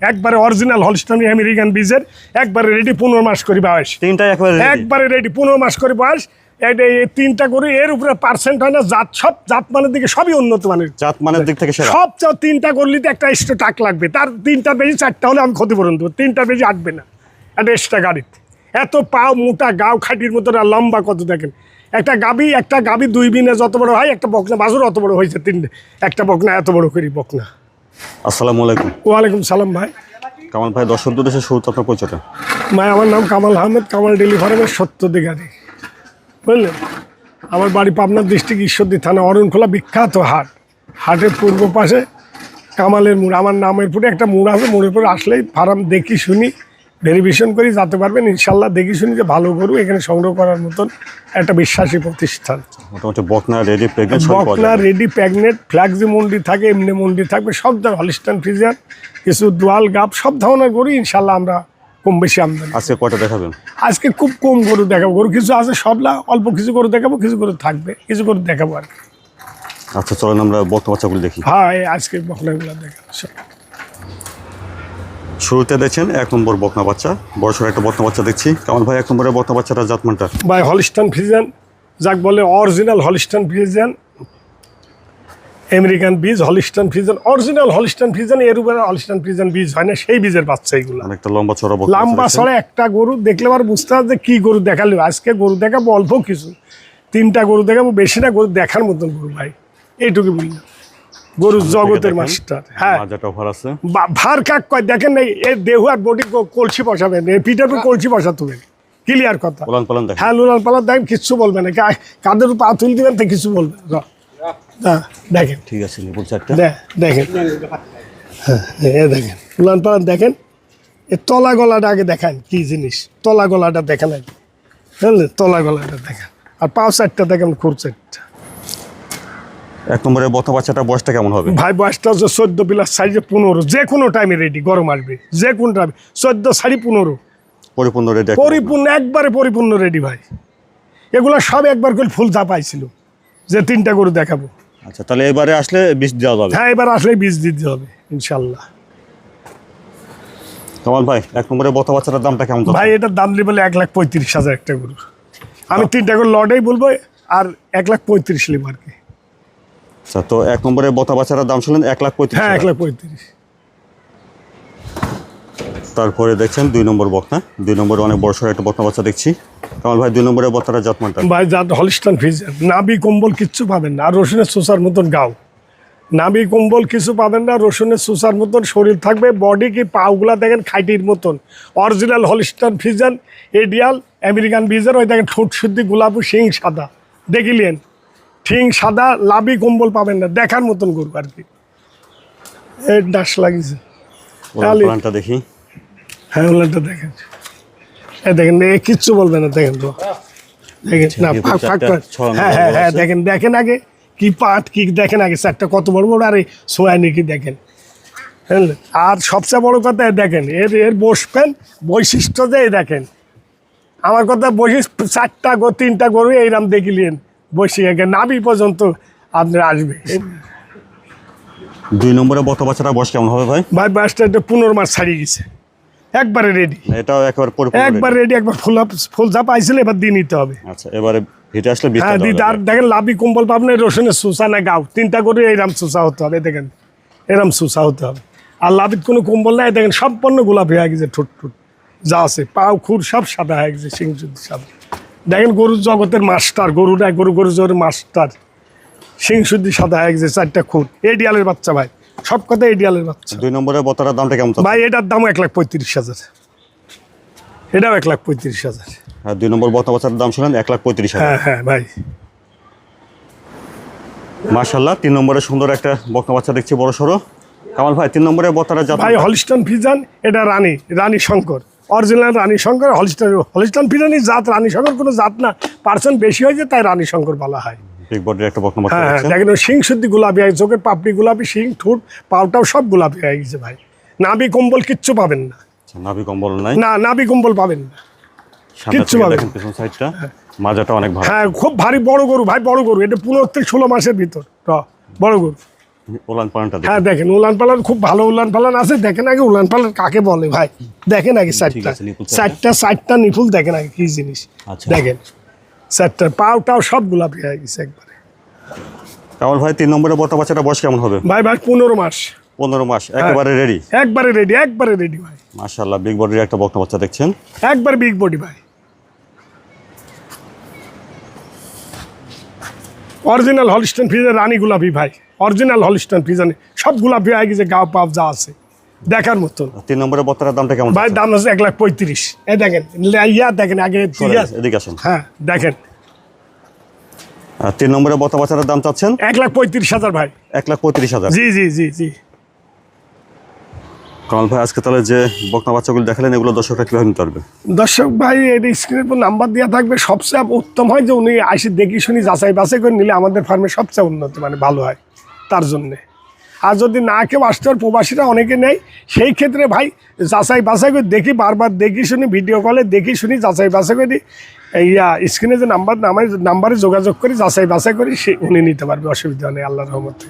একবারে original Holstein American বীজের একবারে রেডি পনেরো মাস করে বয়স। তিনটা একবারে একবারে রেডি পনেরো মাস করে বয়স। এটা এই তিনটা করে এর উপরে পার্সেন্ট হয় না জাত সব জাত মানের দিকে সবই উন্নত মানের। জাত মানের দিক থেকে সব তিনটা করলে তো একটা এক্সট্রা টাক লাগবে। তার তিনটা বেশি চারটা হলে আমি ক্ষতিপূরণ দেবো। তিনটা বেশি আটবে না। একটা এক্সট্রা গাড়িতে। এত পাও মোটা গাও খাটির মতো লম্বা কত দেখেন? একটা গাবি একটা গাবি দুই বিনে যত বড় হয় একটা বকনা বাজুর অত বড় হয়েছে তিনটে। একটা বকনা এত বড় করি বকনা। আসসালামু আলাইকুম। ওয়ালাইকুম সালাম ভাই। কামাল ভাই দর্শক দেশের শুরুতে আপনার পরিচয়টা। ভাই আমার নাম কামাল আহমেদ কামাল ডেলি ফার্মের সত্য দিগারি বুঝলেন? আমার বাড়ি পাবনা ডিস্ট্রিক্ট ঈশ্বরদী থানা অরণখোলা বিখ্যাত হাট। হাটের পূর্ব পাশে কামালের মোড়। আমার নামের পরে একটা মোড় আছে মোড়ের পরে আসলেই ফার্ম দেখি শুনি। ভেরিফিকেশন করি যাতে পারবেন ইনশাল্লাহ দেখি শুনি যে ভালো গরু এখানে সংগ্রহ করার মতন একটা বিশ্বাসী প্রতিষ্ঠান। মোটামুটি বকনা রেডি বকনা রেডি প্যাগনেট ফ্ল্যাক্সি মন্ডি থাকে এমনি মন্ডি থাকবে সব ধরনের হলিস্টান ফ্রিজার কিছু দোয়াল গাপ সব ধরনের গরু ইনশাল্লাহ আমরা কম বেশি আমদানি আজকে কটা দেখাবেন? আজকে খুব কম গরু দেখাবো গরু কিছু আছে সবলা অল্প কিছু গরু দেখাবো কিছু গরু থাকবে কিছু গরু দেখাবো আর কি। আচ্ছা চলেন আমরা বাচ্চাগুলো দেখি। হ্যাঁ আজকে বকনাগুলো দেখাবো সব। শুরুতে দেখছেন এক নম্বর বকনা বাচ্চা। বড় সড়ো একটা বকনা বাচ্চা দেখছি। কামাল ভাই এক নম্বরের বকনা বাচ্চাটা জাতমানটা? ভাই হলিস্টান ফ্রিজান যাক বলে অরিজিনাল হলিস্টান ফ্রিজান আমেরিকান বীজ হলিস্টান ফ্রিজান অরিজিনাল হলিস্টান ফ্রিজান এর উপরে হলিস্টান ফ্রিজান বীজ হয় না সেই বীজের বাচ্চা এগুলো। অনেকটা লম্বা চড়া বকনা লম্বা ছড়া একটা গরু দেখলে আর বুঝতে হবে যে কি গরু দেখাল। আজকে গরু দেখাবো অল্প কিছু। তিনটা গরু দেখাবো বেশি না গরু দেখার মতন গরু ভাই। এইটুকু বললাম গরু জগতের মাস্টার হ্যাঁ। মাজাটা অফার আছে। ভার কাক কয় দেখেন না এর দেহ আর বডি কলসি বসাবেন এর পিঠের কলসি বসাতে হবে ক্লিয়ার কথা। পোলান পালান দেখেন। হ্যাঁ লুলাল পালার দেখেন কিচ্ছু বলবে না কাদের উপর পা তুলে দিবেন তো কিছু বলবে না। হ্যাঁ, দেখেন। ঠিক আছে নিপুল চারটা দেখেন। হ্যাঁ এ দেখেন উলান পালান দেখেন এ তলা গলাটা আগে দেখান কি জিনিস তলা গলাটা দেখেন আগে। বুঝলেন? তলা গলাটা দেখেন। আর পাও চারটা দেখেন খুর চারটা এক নম্বরের বকনা বাচ্চাটা বয়সটা কেমন হবে? ভাই বয়সটা হচ্ছে চোদ্দ প্লাস সাইজে পনেরো যে কোনো টাইমে রেডি গরম আসবে যে কোনো টাইমে চোদ্দ সাড়ে পনেরো। পরিপূর্ণ রেডি পরিপূর্ণ একবারে পরিপূর্ণ রেডি ভাই। এগুলো সব একবার করে ফুল পাইছিল যে তিনটা গরু দেখাবো। আচ্ছা তাহলে এবারে আসলে বিষ দেওয়া যাবে। হ্যাঁ এবার আসলে বীজ দিতে হবে ইনশাল্লাহ। কামাল ভাই এক নম্বরের বকনা বাচ্চাটার দামটা কেমন? ভাই এটার দাম বলে এক লাখ পঁয়ত্রিশ হাজার একটা গরু। আমি তিনটা করে লটেই বলব আর এক লাখ পঁয়ত্রিশ নেব আর কি। আচ্ছা তো এক নম্বরের বকনা বাচ্চাটার দাম শুনলেন এক লাখ পঁয়ত্রিশ হ্যাঁ এক লাখ পঁয়ত্রিশ। তারপরে দেখছেন দুই নম্বর বকনা। দুই নম্বরে অনেক বড় সড়ো একটা বকনা বাচ্চা দেখছি। কামাল ভাই দুই নম্বরের বকনাটা জাতমানটা ভাই যা হলিস্টান ফিজ নাবি কম্বল কিচ্ছু পাবেন না আর রসুনের সুসার মতন গাও। নাবি কম্বল কিছু পাবেন না রসুনের সুসার মতন শরীর থাকবে বডি কি পাওগুলা দেখেন খাইটির মতন। অরিজিনাল হলিস্টান ফিজান এডিয়াল আমেরিকান বিজার ওই দেখেন ঠোঁট শুদ্ধি গোলাপু শিং সাদা। দেখিলেন? ঠিং সাদা লাভি কম্বল পাবেন না। দেখার মতন গরু আর কি। এর ডাস লাগিয়েছে। প্লানটা দেখি। হ্যাঁ ওলাটা দেখেন। এ দেখেন এ কিচ্ছু বলবে না দেখেন তো। দেখেন না ফাঁক ফাঁক হ্যাঁ হ্যাঁ হ্যাঁ দেখেন দেখেন আগে কি পাট কি দেখেন আগে। চারটা কত বড় বড় আরে সোয়া নাকি দেখেন। বুঝলেন আর সবচেয়ে বড় কথা দেখেন এর এর বসবেন বৈশিষ্ট্য যে দেখেন। আমার কথা বৈশিষ্ট্য চারটা গো তিনটা গরু এইরাম দেখিলেন। বসে আগে নাবি পর্যন্ত আপনার আসবে। দুই নম্বরের বকনা বাচ্চাটা বয়স কেমন হবে ভাই? ভাই বাসটা একটা পনেরো মাস ছাড়িয়ে গেছে। একবারে রেডি এটাও একেবারে একবার রেডি একবার ফুল ফুল ঝাপ আইছিল এবার দিয়ে নিতে হবে। আচ্ছা এবারে ভিটে আসলে হ্যাঁ দিদি আর দেখেন লাভি কম্বল পাবেন রসুনের সুসা না গাও। তিনটা করে এইরাম সুসা হতে হবে দেখেন। এরম সুসা হতে হবে। আর লাভিত কোনো কম্বল নাই দেখেন সম্পূর্ণ গোলাপি হয়ে গেছে ঠোঁট ঠোঁট। যা আছে পাও খুর সব সাদা হয়ে গেছে সিং শুদ্ধ সাদা দেখেন গরুর জগতের মাস্টার গরুটা গরু গরু জগতের মাস্টার। সিং শুদ্ধি সাদা হয়ে গেছে চারটা খুর এডিয়ালের বাচ্চা ভাই সব কথা এডিয়ালের বাচ্চা। দুই নম্বরের বতার দামটা কেমন? ভাই এটার দাম এক লাখ পঁয়ত্রিশ হাজার। এটাও এক লাখ পঁয়ত্রিশ হাজার। আর দুই নম্বর বাচ্চার দাম শুনলেন এক লাখ পঁয়ত্রিশ হাজার। হ্যাঁ হ্যাঁ ভাই। মার্শাল্লাহ তিন নম্বরে সুন্দর একটা বকনা বাচ্চা দেখছি বড় সড়ো কামাল ভাই তিন নম্বরের বতারা জাত ভাই হলিস্টন ফিজান এটা Rani Rani Shankar. Original Rani Shankar Holstein Holstein ফিজানই জাত রানী শঙ্কর কোনো জাত না পার্সেন্ট বেশি হয়েছে তাই রানী শঙ্কর বলা হয়। হ্যাঁ হ্যাঁ দেখেন শিং শুদ্ধি গোলাপি হয় চোখের পাপড়ি গোলাপি শিং ঠোঁট পাউটাও সব গোলাপি হয়ে গেছে ভাই। নাবি কম্বল কিচ্ছু পাবেন না। আচ্ছা, নাভি কম্বল নাই? না নাবি কম্বল পাবেন না। কিচ্ছু থেকে পাবে দেখেন পিছন সাইডটা মাজাটা অনেক ভালো। হ্যাঁ খুব ভারী বড় গরু ভাই বড় গরু এটা পনেরো থেকে ষোলো মাসের ভিতর বড় গরু। পালনটা হ্যাঁ দেখেন উলান পালান খুব ভালো উলান পালান আছে। দেখেন আগে উলান পালান কাকে বলে ভাই? দেখেন আগে চারটা চারটা চারটা নিপুল দেখেন আগে কি জিনিস। আচ্ছা। দেখেন চারটা পাও টাও সব গোলাপি হয়ে গেছে একবারে। কামাল ভাই তিন বাচ্চাটা বয়স কেমন হবে? ভাই ভাই পনেরো মাস। পনেরো মাস একেবারে রেডি একবারে রেডি একবারে রেডি ভাই। মাশাল্লাহ বিগ বডির একটা বক্তা বাচ্চা দেখছেন। একবারে বিগ বডি ভাই। অরিজিনাল হলিস্টন ফ্রিজের রানী গোলাপি ভাই অরিজিনাল হলিস্টন ফ্রিজানি সব গুলাবি হয়ে গেছে গাও পাপ যা আছে। দেখার মতো তিন নম্বরের বোতলের দামটা কেমন ভাই দাম আছে এক লাখ পঁয়ত্রিশ। এ দেখেন ইয়া দেখেন আগে এদিকে আসুন। হ্যাঁ দেখেন। আর তিন নম্বরের বর্তা বাচ্চার দাম চাচ্ছেন? এক লাখ পঁয়ত্রিশ হাজার ভাই। এক লাখ পঁয়ত্রিশ হাজার। জি জি জি জি। কামাল ভাই, আজকে তাহলে যে বকনা বাচ্চাগুলো দেখালেন, এগুলো দর্শকরা কীভাবে নিতে পারবে? দর্শক ভাই এর স্ক্রিনের উপর নাম্বার দেওয়া থাকবে। সবচেয়ে উত্তম হয় যে উনি আসে দেখি শুনি, যাচাই বাছাই করে নিলে আমাদের ফার্মে সবচেয়ে উন্নত মানে ভালো হয় তার জন্যে। আর যদি না কেউ আসতে পারে, প্রবাসীরা অনেকে নেই সেই ক্ষেত্রে ভাই, যাচাই বাছাই করে দেখি, বারবার দেখি শুনি ভিডিও কলে দেখি শুনি, যাচাই বাছাই করি ইয়া স্ক্রিনে যে নাম্বার নামায় নাম্বারে যোগাযোগ করি, যাচাই বাছাই করি, সে উনি নিতে পারবে, অসুবিধা নেই, আল্লাহর রহমতে।